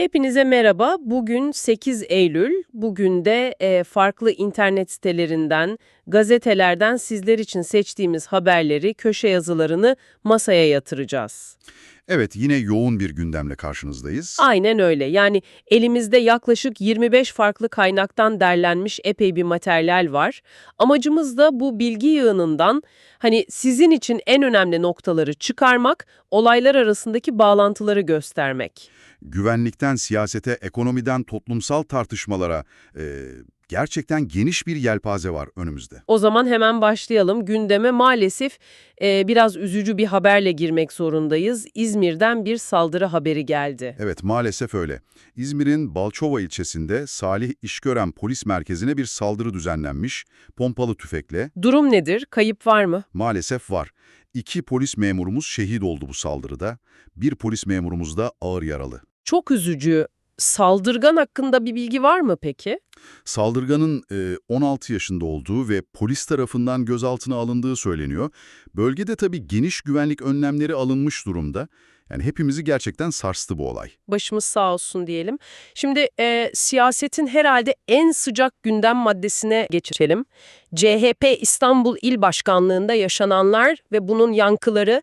Hepinize merhaba. Bugün 8 Eylül. Bugün de e, farklı internet sitelerinden, gazetelerden sizler için seçtiğimiz haberleri, köşe yazılarını masaya yatıracağız. Evet, yine yoğun bir gündemle karşınızdayız. Aynen öyle. Yani elimizde yaklaşık 25 farklı kaynaktan derlenmiş epey bir materyal var. Amacımız da bu bilgi yığınından hani sizin için en önemli noktaları çıkarmak, olaylar arasındaki bağlantıları göstermek. Güvenlikten siyasete, ekonomiden toplumsal tartışmalara e, gerçekten geniş bir yelpaze var önümüzde. O zaman hemen başlayalım. Gündeme maalesef e, biraz üzücü bir haberle girmek zorundayız. İzmir'den bir saldırı haberi geldi. Evet, maalesef öyle. İzmir'in Balçova ilçesinde Salih İşgören Polis Merkezi'ne bir saldırı düzenlenmiş, pompalı tüfekle. Durum nedir? Kayıp var mı? Maalesef var. İki polis memurumuz şehit oldu bu saldırıda. Bir polis memurumuz da ağır yaralı. Çok üzücü. Saldırgan hakkında bir bilgi var mı peki? Saldırganın e, 16 yaşında olduğu ve polis tarafından gözaltına alındığı söyleniyor. Bölgede tabii geniş güvenlik önlemleri alınmış durumda. Yani hepimizi gerçekten sarstı bu olay. Başımız sağ olsun diyelim. Şimdi e, siyasetin herhalde en sıcak gündem maddesine geçelim. CHP İstanbul İl Başkanlığı'nda yaşananlar ve bunun yankıları,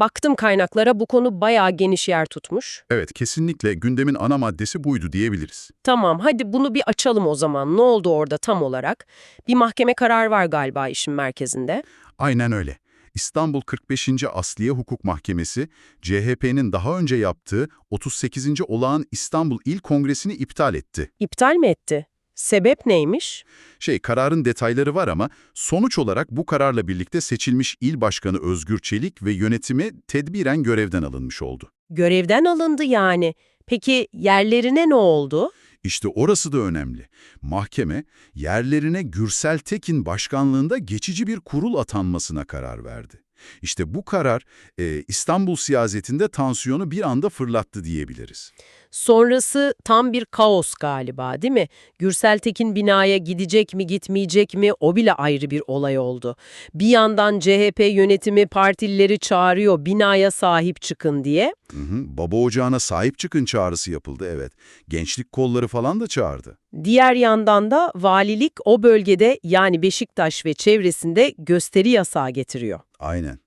baktım kaynaklara bu konu bayağı geniş yer tutmuş. Evet, kesinlikle gündemin ana maddesi buydu diyebiliriz. Tamam, hadi bunu bir açalım o zaman. Ne oldu orada tam olarak? Bir mahkeme kararı var galiba işin merkezinde. Aynen öyle. İstanbul 45. Asliye Hukuk Mahkemesi, CHP'nin daha önce yaptığı 38. Olağan İstanbul İl Kongresi'ni iptal etti. İptal mi etti? Sebep neymiş? Şey, kararın detayları var ama sonuç olarak bu kararla birlikte seçilmiş il başkanı Özgür Çelik ve yönetimi tedbiren görevden alınmış oldu. Görevden alındı yani. Peki yerlerine ne oldu? İşte orası da önemli. Mahkeme, yerlerine Gürsel Tekin başkanlığında geçici bir kurul atanmasına karar verdi. İşte bu karar e, İstanbul siyasetinde tansiyonu bir anda fırlattı diyebiliriz. Sonrası tam bir kaos galiba değil mi? Gürsel Tekin binaya gidecek mi gitmeyecek mi o bile ayrı bir olay oldu. Bir yandan CHP yönetimi partilileri çağırıyor binaya sahip çıkın diye. Hı hı, baba ocağına sahip çıkın çağrısı yapıldı evet. Gençlik kolları falan da çağırdı. Diğer yandan da valilik o bölgede yani Beşiktaş ve çevresinde gösteri yasağı getiriyor. Aynen.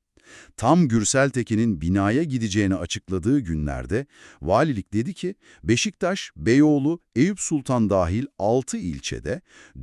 Tam Gürsel Tekin'in binaya gideceğini açıkladığı günlerde valilik dedi ki Beşiktaş, Beyoğlu, Eyüp Sultan dahil 6 ilçede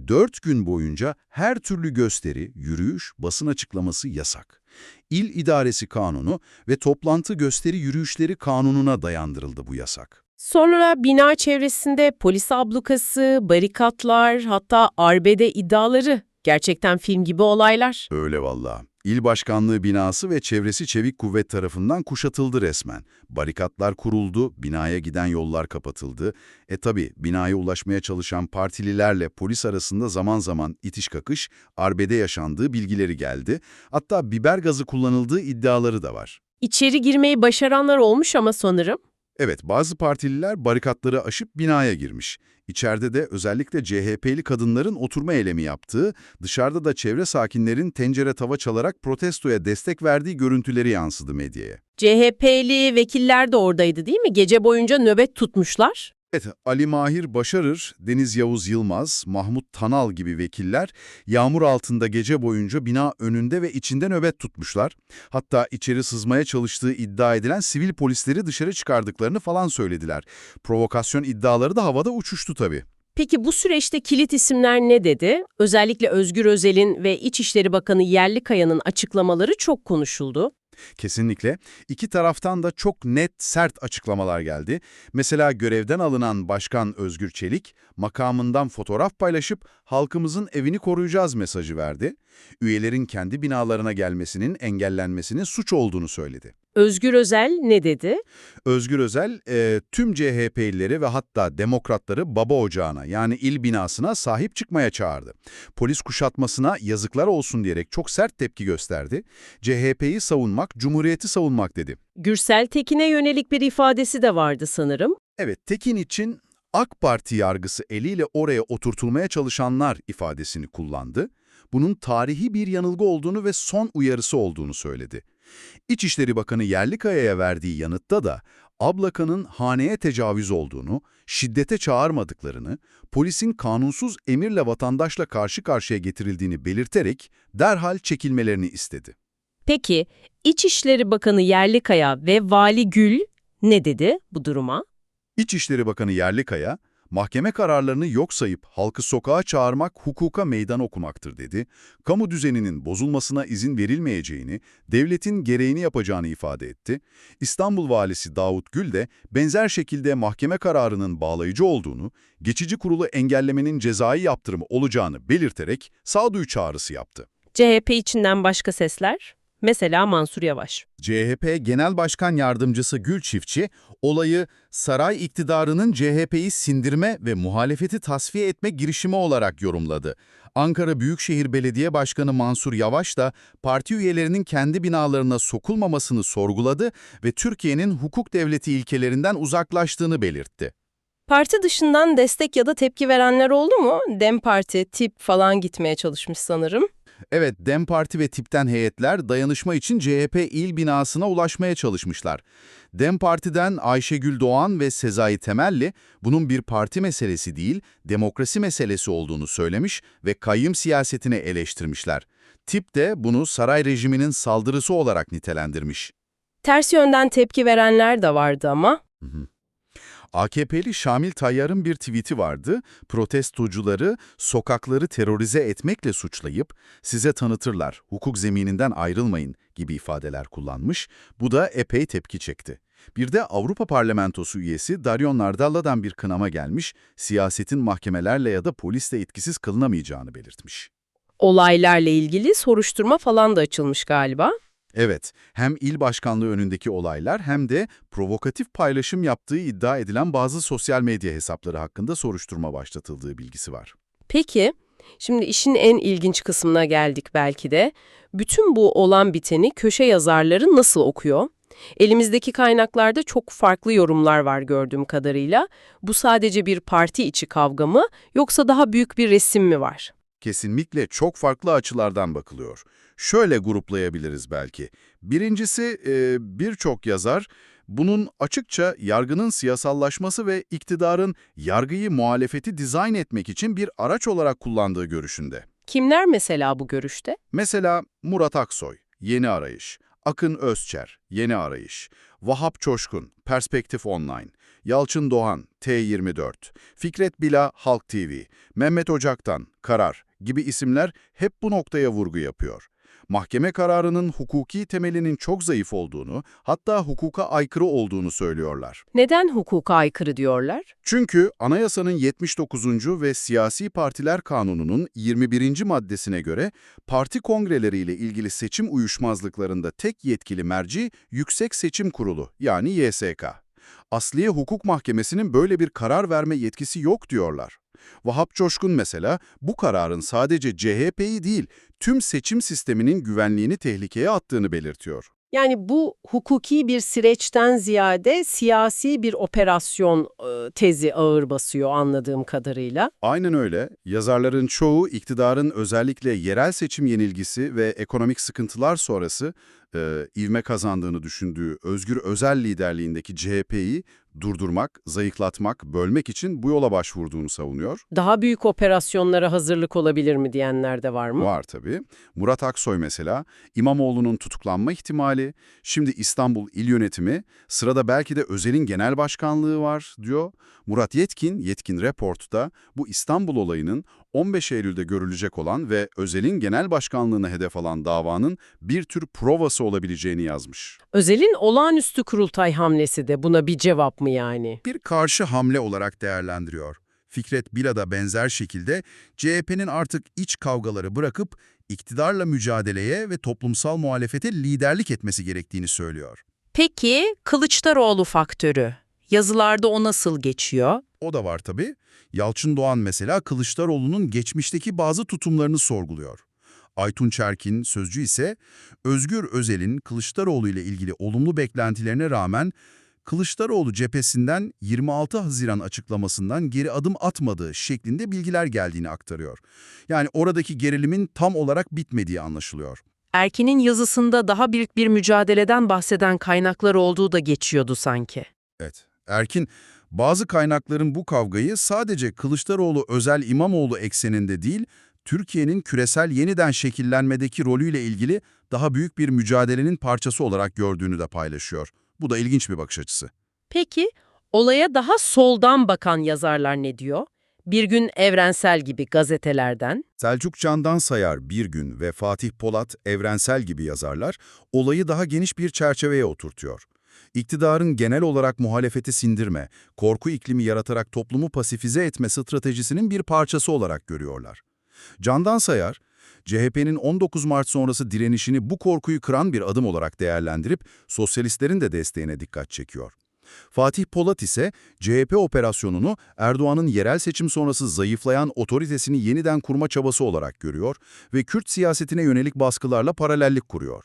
4 gün boyunca her türlü gösteri, yürüyüş, basın açıklaması yasak. İl İdaresi Kanunu ve toplantı gösteri yürüyüşleri kanununa dayandırıldı bu yasak. Sonra bina çevresinde polis ablukası, barikatlar hatta arbede iddiaları gerçekten film gibi olaylar. Öyle valla. İl başkanlığı binası ve çevresi çevik kuvvet tarafından kuşatıldı resmen. Barikatlar kuruldu, binaya giden yollar kapatıldı. E tabi binaya ulaşmaya çalışan partililerle polis arasında zaman zaman itiş kakış, arbede yaşandığı bilgileri geldi. Hatta biber gazı kullanıldığı iddiaları da var. İçeri girmeyi başaranlar olmuş ama sanırım. Evet, bazı partililer barikatları aşıp binaya girmiş. İçeride de özellikle CHP'li kadınların oturma eylemi yaptığı, dışarıda da çevre sakinlerin tencere tava çalarak protestoya destek verdiği görüntüleri yansıdı medyaya. CHP'li vekiller de oradaydı değil mi? Gece boyunca nöbet tutmuşlar. Evet, Ali Mahir Başarır, Deniz Yavuz Yılmaz, Mahmut Tanal gibi vekiller yağmur altında gece boyunca bina önünde ve içinde nöbet tutmuşlar. Hatta içeri sızmaya çalıştığı iddia edilen sivil polisleri dışarı çıkardıklarını falan söylediler. Provokasyon iddiaları da havada uçuştu tabii. Peki bu süreçte kilit isimler ne dedi? Özellikle Özgür Özel'in ve İçişleri Bakanı Yerlikaya'nın açıklamaları çok konuşuldu. Kesinlikle. İki taraftan da çok net, sert açıklamalar geldi. Mesela görevden alınan Başkan Özgür Çelik, makamından fotoğraf paylaşıp halkımızın evini koruyacağız mesajı verdi. Üyelerin kendi binalarına gelmesinin engellenmesinin suç olduğunu söyledi. Özgür Özel ne dedi? Özgür Özel, e, tüm CHP'lileri ve hatta demokratları baba ocağına yani il binasına sahip çıkmaya çağırdı. Polis kuşatmasına yazıklar olsun diyerek çok sert tepki gösterdi. CHP'yi savunmak, Cumhuriyeti savunmak dedi. Gürsel Tekin'e yönelik bir ifadesi de vardı sanırım. Evet, Tekin için AK Parti yargısı eliyle oraya oturtulmaya çalışanlar ifadesini kullandı. Bunun tarihi bir yanılgı olduğunu ve son uyarısı olduğunu söyledi. İçişleri Bakanı Yerlikaya'ya verdiği yanıtta da ablakanın haneye tecavüz olduğunu, şiddete çağırmadıklarını, polisin kanunsuz emirle vatandaşla karşı karşıya getirildiğini belirterek derhal çekilmelerini istedi. Peki İçişleri Bakanı Yerlikaya ve Vali Gül ne dedi bu duruma? İçişleri Bakanı Yerlikaya, mahkeme kararlarını yok sayıp halkı sokağa çağırmak hukuka meydan okumaktır dedi. Kamu düzeninin bozulmasına izin verilmeyeceğini, devletin gereğini yapacağını ifade etti. İstanbul Valisi Davut Gül de benzer şekilde mahkeme kararının bağlayıcı olduğunu, geçici kurulu engellemenin cezai yaptırımı olacağını belirterek sağduyu çağrısı yaptı. CHP içinden başka sesler? Mesela Mansur Yavaş. CHP Genel Başkan Yardımcısı Gül Çiftçi, olayı saray iktidarının CHP'yi sindirme ve muhalefeti tasfiye etme girişimi olarak yorumladı. Ankara Büyükşehir Belediye Başkanı Mansur Yavaş da parti üyelerinin kendi binalarına sokulmamasını sorguladı ve Türkiye'nin hukuk devleti ilkelerinden uzaklaştığını belirtti. Parti dışından destek ya da tepki verenler oldu mu? Dem Parti, tip falan gitmeye çalışmış sanırım. Evet, DEM Parti ve tipten heyetler dayanışma için CHP il binasına ulaşmaya çalışmışlar. DEM Parti'den Ayşegül Doğan ve Sezai Temelli bunun bir parti meselesi değil, demokrasi meselesi olduğunu söylemiş ve kayyum siyasetini eleştirmişler. Tip de bunu saray rejiminin saldırısı olarak nitelendirmiş. Ters yönden tepki verenler de vardı ama. AKP'li Şamil Tayyar'ın bir tweet'i vardı. Protestocuları sokakları terörize etmekle suçlayıp size tanıtırlar, hukuk zemininden ayrılmayın gibi ifadeler kullanmış. Bu da epey tepki çekti. Bir de Avrupa Parlamentosu üyesi Darion Nardella'dan bir kınama gelmiş, siyasetin mahkemelerle ya da polisle etkisiz kılınamayacağını belirtmiş. Olaylarla ilgili soruşturma falan da açılmış galiba. Evet, hem il başkanlığı önündeki olaylar hem de provokatif paylaşım yaptığı iddia edilen bazı sosyal medya hesapları hakkında soruşturma başlatıldığı bilgisi var. Peki, şimdi işin en ilginç kısmına geldik belki de. Bütün bu olan biteni köşe yazarları nasıl okuyor? Elimizdeki kaynaklarda çok farklı yorumlar var gördüğüm kadarıyla. Bu sadece bir parti içi kavga mı yoksa daha büyük bir resim mi var? Kesinlikle çok farklı açılardan bakılıyor. Şöyle gruplayabiliriz belki. Birincisi e, birçok yazar bunun açıkça yargının siyasallaşması ve iktidarın yargıyı muhalefeti dizayn etmek için bir araç olarak kullandığı görüşünde. Kimler mesela bu görüşte? Mesela Murat Aksoy, Yeni Arayış, Akın Özçer, Yeni Arayış, Vahap Çoşkun, Perspektif Online, Yalçın Doğan, T24, Fikret Bila, Halk TV, Mehmet Ocaktan, Karar gibi isimler hep bu noktaya vurgu yapıyor. Mahkeme kararının hukuki temelinin çok zayıf olduğunu, hatta hukuka aykırı olduğunu söylüyorlar. Neden hukuka aykırı diyorlar? Çünkü anayasanın 79. ve Siyasi Partiler Kanunu'nun 21. maddesine göre parti kongreleriyle ilgili seçim uyuşmazlıklarında tek yetkili merci Yüksek Seçim Kurulu yani YSK. Asliye Hukuk Mahkemesi'nin böyle bir karar verme yetkisi yok diyorlar. Vahap Coşkun mesela bu kararın sadece CHP'yi değil tüm seçim sisteminin güvenliğini tehlikeye attığını belirtiyor. Yani bu hukuki bir süreçten ziyade siyasi bir operasyon e, tezi ağır basıyor anladığım kadarıyla. Aynen öyle. Yazarların çoğu iktidarın özellikle yerel seçim yenilgisi ve ekonomik sıkıntılar sonrası e, ivme kazandığını düşündüğü Özgür Özel liderliğindeki CHP'yi durdurmak, zayıflatmak, bölmek için bu yola başvurduğunu savunuyor. Daha büyük operasyonlara hazırlık olabilir mi diyenler de var mı? Var tabii. Murat Aksoy mesela, İmamoğlu'nun tutuklanma ihtimali, şimdi İstanbul İl Yönetimi, sırada belki de Özel'in genel başkanlığı var diyor. Murat Yetkin, Yetkin Report'ta bu İstanbul olayının 15 Eylül'de görülecek olan ve Özel'in genel başkanlığına hedef alan davanın bir tür provası olabileceğini yazmış. Özel'in olağanüstü kurultay hamlesi de buna bir cevap mı yani? Bir karşı hamle olarak değerlendiriyor. Fikret Bila da benzer şekilde CHP'nin artık iç kavgaları bırakıp iktidarla mücadeleye ve toplumsal muhalefete liderlik etmesi gerektiğini söylüyor. Peki Kılıçdaroğlu faktörü? Yazılarda o nasıl geçiyor? O da var tabii. Yalçın Doğan mesela Kılıçdaroğlu'nun geçmişteki bazı tutumlarını sorguluyor. Aytun Çerkin, sözcü ise Özgür Özel'in Kılıçdaroğlu ile ilgili olumlu beklentilerine rağmen Kılıçdaroğlu cephesinden 26 Haziran açıklamasından geri adım atmadığı şeklinde bilgiler geldiğini aktarıyor. Yani oradaki gerilimin tam olarak bitmediği anlaşılıyor. Erkin'in yazısında daha büyük bir mücadeleden bahseden kaynaklar olduğu da geçiyordu sanki. Evet. Erkin, bazı kaynakların bu kavgayı sadece Kılıçdaroğlu özel İmamoğlu ekseninde değil, Türkiye'nin küresel yeniden şekillenmedeki rolüyle ilgili daha büyük bir mücadelenin parçası olarak gördüğünü de paylaşıyor. Bu da ilginç bir bakış açısı. Peki, olaya daha soldan bakan yazarlar ne diyor? Bir gün evrensel gibi gazetelerden. Selçuk Candan Sayar Bir Gün ve Fatih Polat Evrensel gibi yazarlar olayı daha geniş bir çerçeveye oturtuyor. İktidarın genel olarak muhalefeti sindirme, korku iklimi yaratarak toplumu pasifize etme stratejisinin bir parçası olarak görüyorlar. Candan Sayar, CHP'nin 19 Mart sonrası direnişini bu korkuyu kıran bir adım olarak değerlendirip sosyalistlerin de desteğine dikkat çekiyor. Fatih Polat ise CHP operasyonunu Erdoğan'ın yerel seçim sonrası zayıflayan otoritesini yeniden kurma çabası olarak görüyor ve Kürt siyasetine yönelik baskılarla paralellik kuruyor.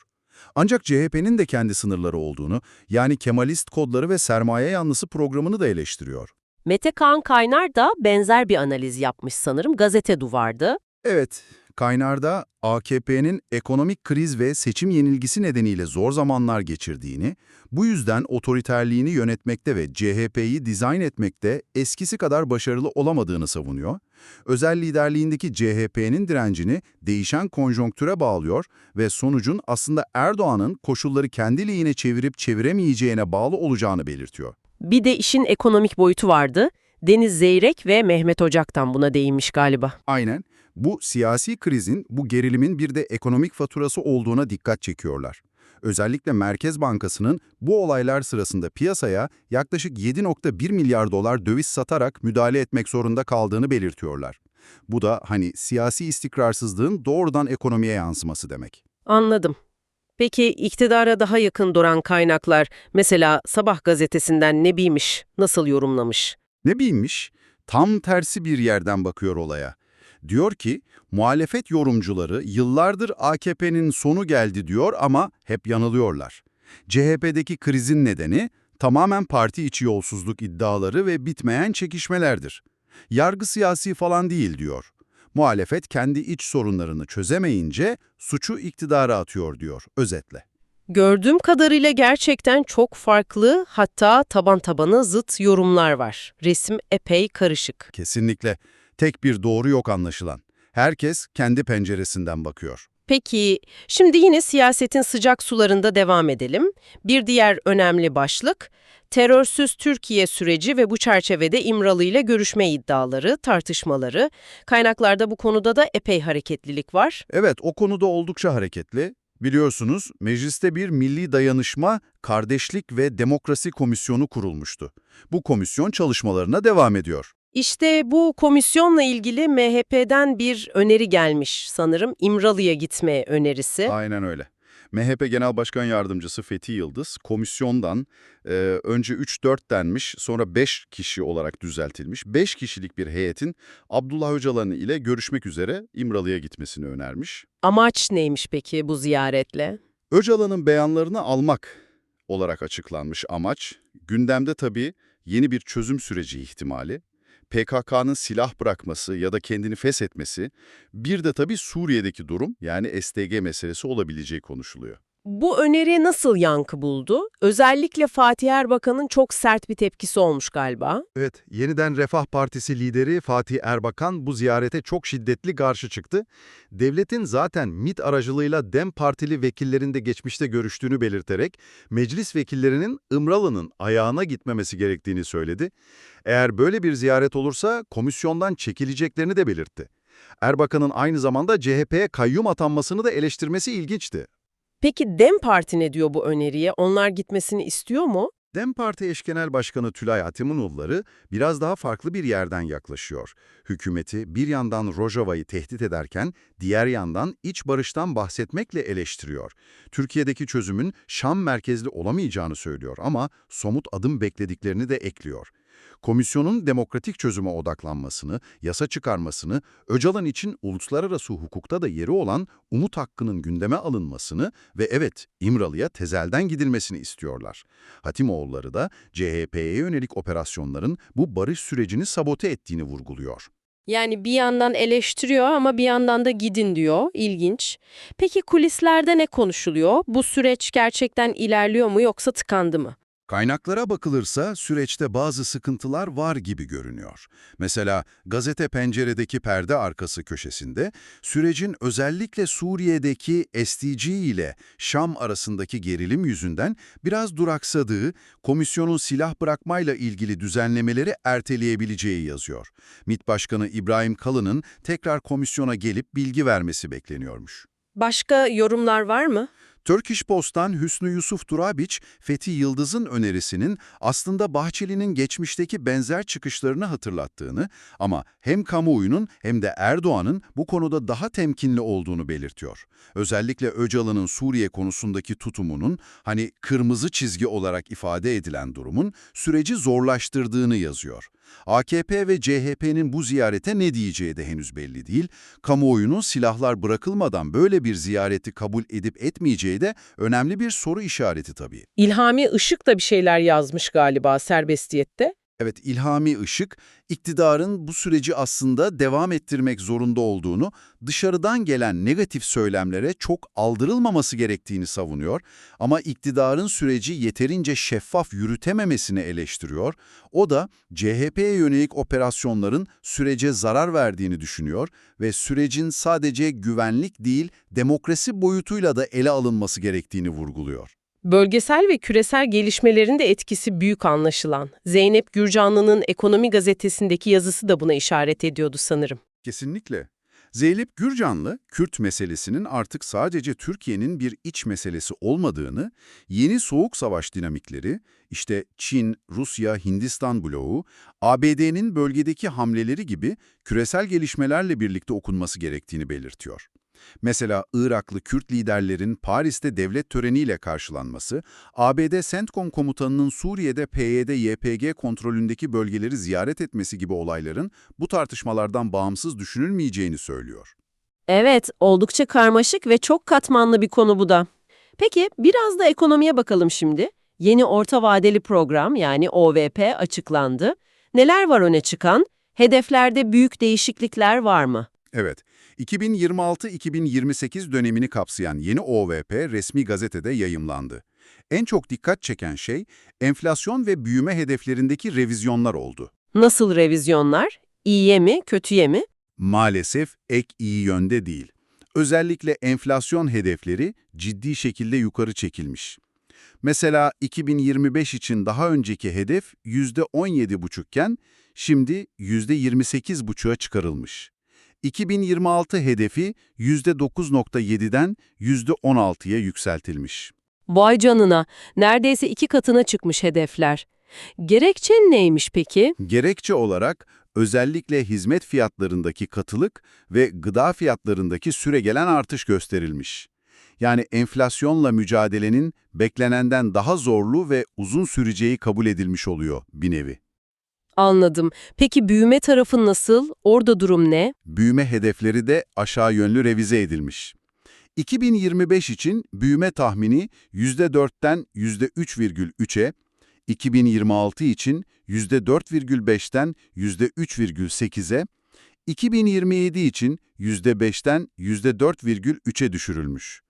Ancak CHP'nin de kendi sınırları olduğunu, yani Kemalist kodları ve sermaye yanlısı programını da eleştiriyor. Mete Kaan Kaynar da benzer bir analiz yapmış sanırım gazete duvardı. Evet, Kaynar'da AKP'nin ekonomik kriz ve seçim yenilgisi nedeniyle zor zamanlar geçirdiğini, bu yüzden otoriterliğini yönetmekte ve CHP'yi dizayn etmekte eskisi kadar başarılı olamadığını savunuyor. Özel liderliğindeki CHP'nin direncini değişen konjonktüre bağlıyor ve sonucun aslında Erdoğan'ın koşulları kendi lehine çevirip çeviremeyeceğine bağlı olacağını belirtiyor. Bir de işin ekonomik boyutu vardı. Deniz Zeyrek ve Mehmet Ocak'tan buna değinmiş galiba. Aynen. Bu siyasi krizin, bu gerilimin bir de ekonomik faturası olduğuna dikkat çekiyorlar. Özellikle Merkez Bankası'nın bu olaylar sırasında piyasaya yaklaşık 7.1 milyar dolar döviz satarak müdahale etmek zorunda kaldığını belirtiyorlar. Bu da hani siyasi istikrarsızlığın doğrudan ekonomiye yansıması demek. Anladım. Peki iktidara daha yakın duran kaynaklar, mesela Sabah gazetesinden ne bilmiş, nasıl yorumlamış? Ne bilmiş? Tam tersi bir yerden bakıyor olaya. Diyor ki, muhalefet yorumcuları yıllardır AKP'nin sonu geldi diyor ama hep yanılıyorlar. CHP'deki krizin nedeni tamamen parti içi yolsuzluk iddiaları ve bitmeyen çekişmelerdir. Yargı siyasi falan değil diyor. Muhalefet kendi iç sorunlarını çözemeyince suçu iktidara atıyor diyor özetle. Gördüğüm kadarıyla gerçekten çok farklı, hatta taban tabana zıt yorumlar var. Resim epey karışık. Kesinlikle. Tek bir doğru yok anlaşılan. Herkes kendi penceresinden bakıyor. Peki, şimdi yine siyasetin sıcak sularında devam edelim. Bir diğer önemli başlık, terörsüz Türkiye süreci ve bu çerçevede İmralı ile görüşme iddiaları, tartışmaları. Kaynaklarda bu konuda da epey hareketlilik var. Evet, o konuda oldukça hareketli. Biliyorsunuz, mecliste bir milli dayanışma, kardeşlik ve demokrasi komisyonu kurulmuştu. Bu komisyon çalışmalarına devam ediyor. İşte bu komisyonla ilgili MHP'den bir öneri gelmiş sanırım. İmralı'ya gitme önerisi. Aynen öyle. MHP Genel Başkan Yardımcısı Fethi Yıldız, komisyondan e, önce 3-4 denmiş, sonra 5 kişi olarak düzeltilmiş. 5 kişilik bir heyetin Abdullah Öcalan ile görüşmek üzere İmralı'ya gitmesini önermiş. Amaç neymiş peki bu ziyaretle? Öcalan'ın beyanlarını almak olarak açıklanmış amaç. Gündemde tabii yeni bir çözüm süreci ihtimali. PKK'nın silah bırakması ya da kendini feshetmesi, bir de tabii Suriye'deki durum yani STG meselesi olabileceği konuşuluyor. Bu öneri nasıl yankı buldu? Özellikle Fatih Erbakan'ın çok sert bir tepkisi olmuş galiba. Evet, yeniden Refah Partisi lideri Fatih Erbakan bu ziyarete çok şiddetli karşı çıktı. Devletin zaten MİT aracılığıyla DEM Partili vekillerin de geçmişte görüştüğünü belirterek meclis vekillerinin İmralı'nın ayağına gitmemesi gerektiğini söyledi. Eğer böyle bir ziyaret olursa komisyondan çekileceklerini de belirtti. Erbakan'ın aynı zamanda CHP'ye kayyum atanmasını da eleştirmesi ilginçti. Peki DEM Parti ne diyor bu öneriye? Onlar gitmesini istiyor mu? DEM Parti eş genel başkanı Tülay Atimunoğulları biraz daha farklı bir yerden yaklaşıyor. Hükümeti bir yandan Rojava'yı tehdit ederken diğer yandan iç barıştan bahsetmekle eleştiriyor. Türkiye'deki çözümün Şam merkezli olamayacağını söylüyor ama somut adım beklediklerini de ekliyor. Komisyonun demokratik çözüme odaklanmasını, yasa çıkarmasını, Öcalan için uluslararası hukukta da yeri olan umut hakkının gündeme alınmasını ve evet İmralı'ya tezelden gidilmesini istiyorlar. Hatimoğulları da CHP'ye yönelik operasyonların bu barış sürecini sabote ettiğini vurguluyor. Yani bir yandan eleştiriyor ama bir yandan da gidin diyor. İlginç. Peki kulislerde ne konuşuluyor? Bu süreç gerçekten ilerliyor mu yoksa tıkandı mı? Kaynaklara bakılırsa süreçte bazı sıkıntılar var gibi görünüyor. Mesela gazete penceredeki perde arkası köşesinde sürecin özellikle Suriye'deki SDG ile Şam arasındaki gerilim yüzünden biraz duraksadığı, komisyonun silah bırakmayla ilgili düzenlemeleri erteleyebileceği yazıyor. MİT Başkanı İbrahim Kalın'ın tekrar komisyona gelip bilgi vermesi bekleniyormuş. Başka yorumlar var mı? Turkish Post'tan Hüsnü Yusuf Durabiç, Fethi Yıldız'ın önerisinin aslında Bahçeli'nin geçmişteki benzer çıkışlarını hatırlattığını ama hem kamuoyunun hem de Erdoğan'ın bu konuda daha temkinli olduğunu belirtiyor. Özellikle Öcalan'ın Suriye konusundaki tutumunun, hani kırmızı çizgi olarak ifade edilen durumun süreci zorlaştırdığını yazıyor. AKP ve CHP'nin bu ziyarete ne diyeceği de henüz belli değil. Kamuoyunun silahlar bırakılmadan böyle bir ziyareti kabul edip etmeyeceği de önemli bir soru işareti tabii. İlhami Işık da bir şeyler yazmış galiba serbestiyette. Evet, İlhami Işık, iktidarın bu süreci aslında devam ettirmek zorunda olduğunu, dışarıdan gelen negatif söylemlere çok aldırılmaması gerektiğini savunuyor ama iktidarın süreci yeterince şeffaf yürütememesini eleştiriyor. O da CHP'ye yönelik operasyonların sürece zarar verdiğini düşünüyor ve sürecin sadece güvenlik değil, demokrasi boyutuyla da ele alınması gerektiğini vurguluyor. Bölgesel ve küresel gelişmelerin de etkisi büyük anlaşılan. Zeynep Gürcanlı'nın Ekonomi Gazetesi'ndeki yazısı da buna işaret ediyordu sanırım. Kesinlikle. Zeynep Gürcanlı, Kürt meselesinin artık sadece Türkiye'nin bir iç meselesi olmadığını, yeni soğuk savaş dinamikleri, işte Çin, Rusya, Hindistan bloğu, ABD'nin bölgedeki hamleleri gibi küresel gelişmelerle birlikte okunması gerektiğini belirtiyor. Mesela Iraklı Kürt liderlerin Paris'te devlet töreniyle karşılanması, ABD CENTCOM komutanının Suriye'de PYD-YPG kontrolündeki bölgeleri ziyaret etmesi gibi olayların bu tartışmalardan bağımsız düşünülmeyeceğini söylüyor. Evet, oldukça karmaşık ve çok katmanlı bir konu bu da. Peki, biraz da ekonomiye bakalım şimdi. Yeni orta vadeli program yani OVP açıklandı. Neler var öne çıkan? Hedeflerde büyük değişiklikler var mı? Evet, 2026-2028 dönemini kapsayan yeni OVP resmi gazetede yayımlandı. En çok dikkat çeken şey, enflasyon ve büyüme hedeflerindeki revizyonlar oldu. Nasıl revizyonlar? İyiye mi, kötüye mi? Maalesef ek iyi yönde değil. Özellikle enflasyon hedefleri ciddi şekilde yukarı çekilmiş. Mesela 2025 için daha önceki hedef %17,5 iken şimdi %28,5'a çıkarılmış. 2026 hedefi %9,7'den %16'ya yükseltilmiş. Vay canına, neredeyse iki katına çıkmış hedefler. Gerekçe neymiş peki? Gerekçe olarak özellikle hizmet fiyatlarındaki katılık ve gıda fiyatlarındaki süregelen artış gösterilmiş. Yani enflasyonla mücadelenin beklenenden daha zorlu ve uzun süreceği kabul edilmiş oluyor bir nevi. Anladım. Peki büyüme tarafı nasıl? Orada durum ne? Büyüme hedefleri de aşağı yönlü revize edilmiş. 2025 için büyüme tahmini %4'ten %3,3'e, 2026 için %4,5'ten %3,8'e, 2027 için %5'ten %4,3'e düşürülmüş.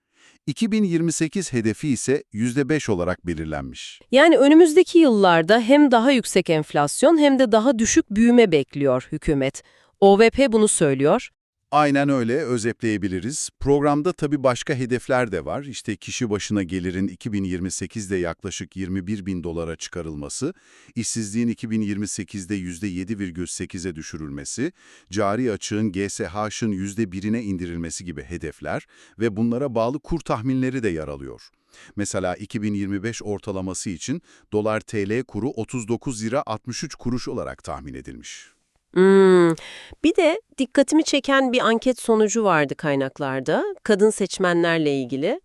2028 hedefi ise %5 olarak belirlenmiş. Yani önümüzdeki yıllarda hem daha yüksek enflasyon hem de daha düşük büyüme bekliyor hükümet. OVP bunu söylüyor. Aynen öyle özetleyebiliriz. Programda tabii başka hedefler de var. İşte kişi başına gelirin 2028'de yaklaşık 21 bin dolara çıkarılması, işsizliğin 2028'de %7,8'e düşürülmesi, cari açığın GSH'ın %1'ine indirilmesi gibi hedefler ve bunlara bağlı kur tahminleri de yer alıyor. Mesela 2025 ortalaması için dolar TL kuru 39 lira 63 kuruş olarak tahmin edilmiş. Hmm. Bir de dikkatimi çeken bir anket sonucu vardı kaynaklarda. Kadın seçmenlerle ilgili.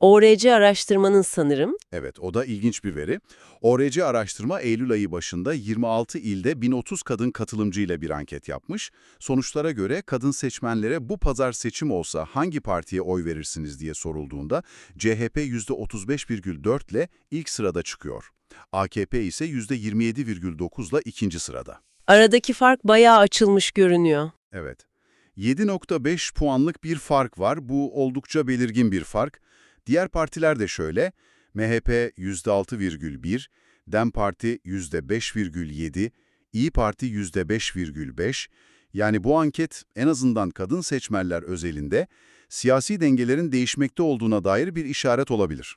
ORC araştırmanın sanırım. Evet, o da ilginç bir veri. ORC araştırma Eylül ayı başında 26 ilde 1030 kadın katılımcıyla bir anket yapmış. Sonuçlara göre kadın seçmenlere bu pazar seçim olsa hangi partiye oy verirsiniz diye sorulduğunda CHP %35,4 ile ilk sırada çıkıyor. AKP ise %27,9 ile ikinci sırada. Aradaki fark bayağı açılmış görünüyor. Evet. 7.5 puanlık bir fark var. Bu oldukça belirgin bir fark. Diğer partiler de şöyle. MHP %6,1, DEM Parti %5,7, İyi Parti %5,5. Yani bu anket en azından kadın seçmenler özelinde siyasi dengelerin değişmekte olduğuna dair bir işaret olabilir.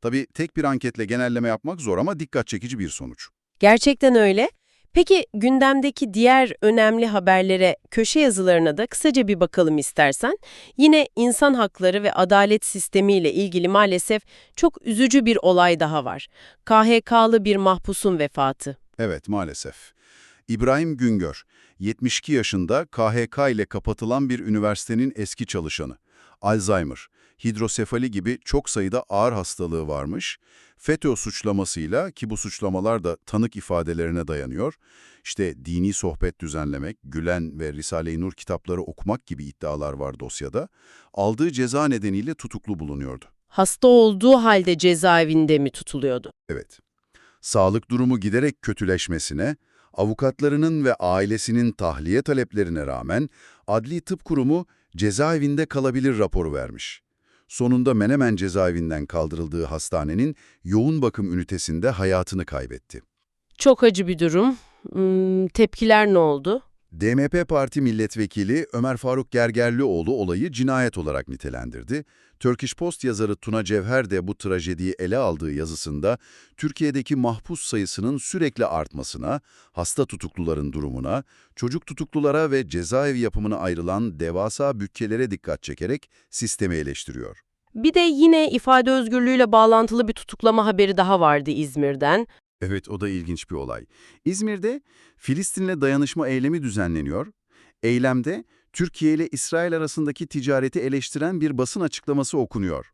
Tabii tek bir anketle genelleme yapmak zor ama dikkat çekici bir sonuç. Gerçekten öyle. Peki gündemdeki diğer önemli haberlere, köşe yazılarına da kısaca bir bakalım istersen. Yine insan hakları ve adalet sistemiyle ilgili maalesef çok üzücü bir olay daha var. KHK'lı bir mahpusun vefatı. Evet, maalesef. İbrahim Güngör, 72 yaşında KHK ile kapatılan bir üniversitenin eski çalışanı. Alzheimer, hidrosefali gibi çok sayıda ağır hastalığı varmış. FETÖ suçlamasıyla ki bu suçlamalar da tanık ifadelerine dayanıyor. İşte dini sohbet düzenlemek, Gülen ve Risale-i Nur kitapları okumak gibi iddialar var dosyada. Aldığı ceza nedeniyle tutuklu bulunuyordu. Hasta olduğu halde cezaevinde mi tutuluyordu? Evet. Sağlık durumu giderek kötüleşmesine, avukatlarının ve ailesinin tahliye taleplerine rağmen Adli Tıp Kurumu cezaevinde kalabilir raporu vermiş. Sonunda Menemen cezaevinden kaldırıldığı hastanenin yoğun bakım ünitesinde hayatını kaybetti. Çok acı bir durum. Hmm, tepkiler ne oldu? DMP Parti Milletvekili Ömer Faruk Gergerlioğlu olayı cinayet olarak nitelendirdi. Turkish Post yazarı Tuna Cevher de bu trajediyi ele aldığı yazısında Türkiye'deki mahpus sayısının sürekli artmasına, hasta tutukluların durumuna, çocuk tutuklulara ve cezaevi yapımına ayrılan devasa bütçelere dikkat çekerek sistemi eleştiriyor. Bir de yine ifade özgürlüğüyle bağlantılı bir tutuklama haberi daha vardı İzmir'den. Evet, o da ilginç bir olay. İzmir'de Filistin'le dayanışma eylemi düzenleniyor. Eylemde Türkiye ile İsrail arasındaki ticareti eleştiren bir basın açıklaması okunuyor.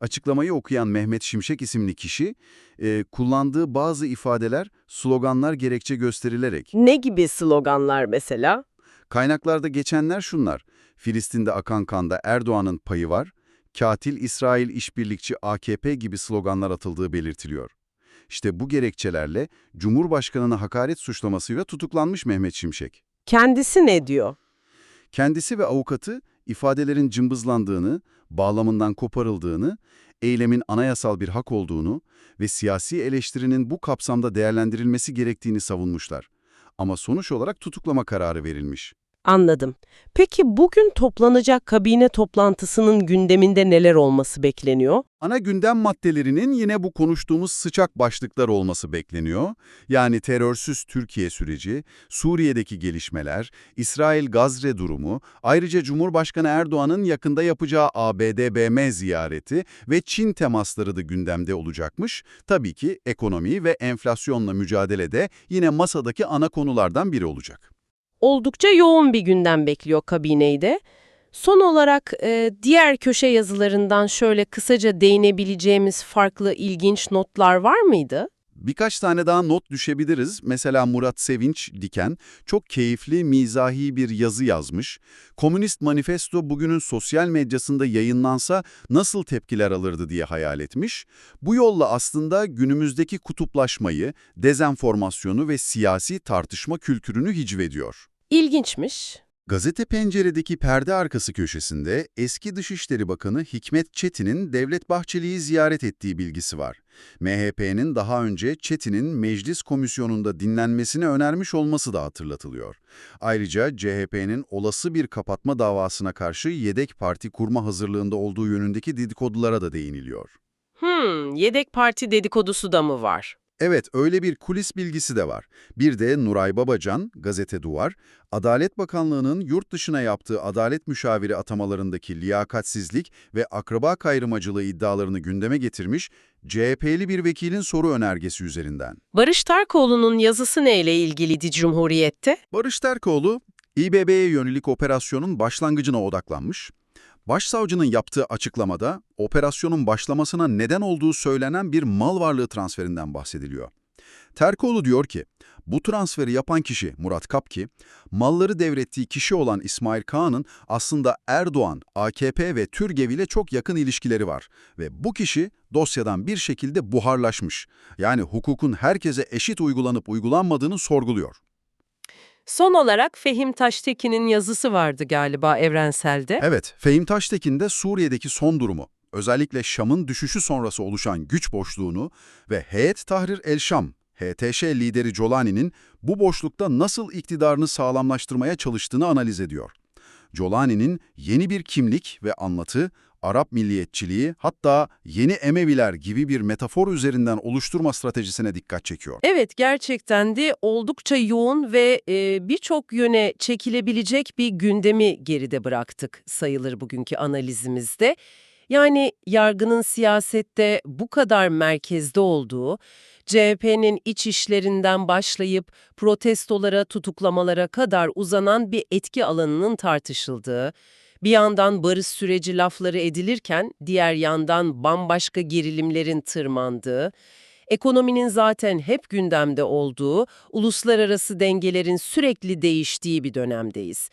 Açıklamayı okuyan Mehmet Şimşek isimli kişi, e, kullandığı bazı ifadeler, sloganlar gerekçe gösterilerek, Ne gibi sloganlar mesela? kaynaklarda geçenler şunlar, Filistin'de akan kanda Erdoğan'ın payı var, katil İsrail işbirlikçi AKP gibi sloganlar atıldığı belirtiliyor. İşte bu gerekçelerle Cumhurbaşkanı'na hakaret suçlamasıyla tutuklanmış Mehmet Şimşek. Kendisi ne diyor? Kendisi ve avukatı ifadelerin cımbızlandığını, bağlamından koparıldığını, eylemin anayasal bir hak olduğunu ve siyasi eleştirinin bu kapsamda değerlendirilmesi gerektiğini savunmuşlar. Ama sonuç olarak tutuklama kararı verilmiş. Anladım. Peki bugün toplanacak kabine toplantısının gündeminde neler olması bekleniyor? Ana gündem maddelerinin yine bu konuştuğumuz sıcak başlıklar olması bekleniyor. Yani terörsüz Türkiye süreci, Suriye'deki gelişmeler, İsrail-Gazze durumu, ayrıca Cumhurbaşkanı Erdoğan'ın yakında yapacağı ABD-BM ziyareti ve Çin temasları da gündemde olacakmış. Tabii ki ekonomi ve enflasyonla mücadelede yine masadaki ana konulardan biri olacak. Oldukça yoğun bir gündem bekliyor kabineyi de. Son olarak e, diğer köşe yazılarından şöyle kısaca değinebileceğimiz farklı ilginç notlar var mıydı? Birkaç tane daha not düşebiliriz. Mesela Murat Sevinç Diken çok keyifli, mizahi bir yazı yazmış. Komünist Manifesto bugünün sosyal medyasında yayınlansa nasıl tepkiler alırdı diye hayal etmiş. Bu yolla aslında günümüzdeki kutuplaşmayı, dezenformasyonu ve siyasi tartışma kültürünü hicvediyor. İlginçmiş. Gazete Pencere'deki perde arkası köşesinde eski Dışişleri Bakanı Hikmet Çetin'in Devlet Bahçeli'yi ziyaret ettiği bilgisi var. MHP'nin daha önce Çetin'in meclis komisyonunda dinlenmesini önermiş olması da hatırlatılıyor. Ayrıca CHP'nin olası bir kapatma davasına karşı yedek parti kurma hazırlığında olduğu yönündeki dedikodulara da değiniliyor. Hmm, yedek parti dedikodusu da mı var? Evet, öyle bir kulis bilgisi de var. Bir de Nuray Babacan, Gazete Duvar, Adalet Bakanlığı'nın yurt dışına yaptığı adalet müşaviri atamalarındaki liyakatsizlik ve akraba kayrımacılığı iddialarını gündeme getirmiş, CHP'li bir vekilin soru önergesi üzerinden. Barış Tarkoğlu'nun yazısı neyle ilgiliydi Cumhuriyet'te? Barış Terkoğlu, İBB'ye yönelik operasyonun başlangıcına odaklanmış. Başsavcının yaptığı açıklamada operasyonun başlamasına neden olduğu söylenen bir mal varlığı transferinden bahsediliyor. Terkoğlu diyor ki, bu transferi yapan kişi Murat Kapki, malları devrettiği kişi olan İsmail Kağan'ın aslında Erdoğan, AKP ve TÜRGEV ile çok yakın ilişkileri var ve bu kişi dosyadan bir şekilde buharlaşmış. Yani hukukun herkese eşit uygulanıp uygulanmadığını sorguluyor. Son olarak Fehim Taştekin'in yazısı vardı galiba Evrensel'de. Evet, Fehim Taştekin de Suriye'deki son durumu, özellikle Şam'ın düşüşü sonrası oluşan güç boşluğunu ve Heyet Tahrir el-Şam HTŞ lideri Jolani'nin bu boşlukta nasıl iktidarını sağlamlaştırmaya çalıştığını analiz ediyor. Jolani'nin yeni bir kimlik ve anlatı, Arap milliyetçiliği hatta yeni Emeviler gibi bir metafor üzerinden oluşturma stratejisine dikkat çekiyor. Evet, gerçekten de oldukça yoğun ve e, birçok yöne çekilebilecek bir gündemi geride bıraktık sayılır bugünkü analizimizde. Yani yargının siyasette bu kadar merkezde olduğu, CHP'nin iç işlerinden başlayıp protestolara, tutuklamalara kadar uzanan bir etki alanının tartışıldığı, bir yandan barış süreci lafları edilirken diğer yandan bambaşka gerilimlerin tırmandığı, ekonominin zaten hep gündemde olduğu, uluslararası dengelerin sürekli değiştiği bir dönemdeyiz.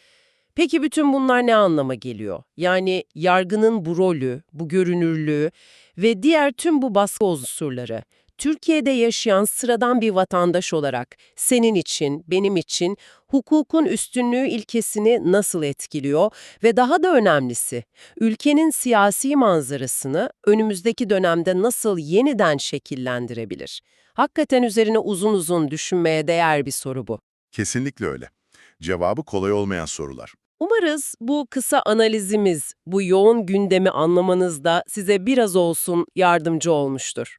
Peki bütün bunlar ne anlama geliyor? Yani yargının bu rolü, bu görünürlüğü ve diğer tüm bu baskı unsurları Türkiye'de yaşayan sıradan bir vatandaş olarak senin için, benim için hukukun üstünlüğü ilkesini nasıl etkiliyor ve daha da önemlisi, ülkenin siyasi manzarasını önümüzdeki dönemde nasıl yeniden şekillendirebilir? Hakikaten üzerine uzun uzun düşünmeye değer bir soru bu. Kesinlikle öyle. Cevabı kolay olmayan sorular. Umarız bu kısa analizimiz, bu yoğun gündemi anlamanızda size biraz olsun yardımcı olmuştur.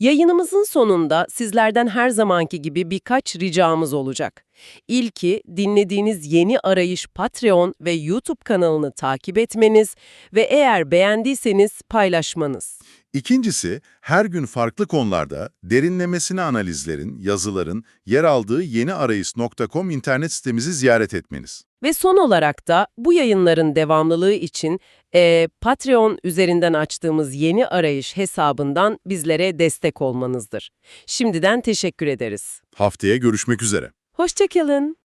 Yayınımızın sonunda sizlerden her zamanki gibi birkaç ricamız olacak. İlki dinlediğiniz yeni arayış Patreon ve YouTube kanalını takip etmeniz ve eğer beğendiyseniz paylaşmanız. İkincisi, her gün farklı konularda derinlemesine analizlerin, yazıların yer aldığı yeniarayış.com internet sitemizi ziyaret etmeniz. Ve son olarak da bu yayınların devamlılığı için eee, Patreon üzerinden açtığımız yeni arayış hesabından bizlere destek olmanızdır. Şimdiden teşekkür ederiz. Haftaya görüşmek üzere. Hoşçakalın.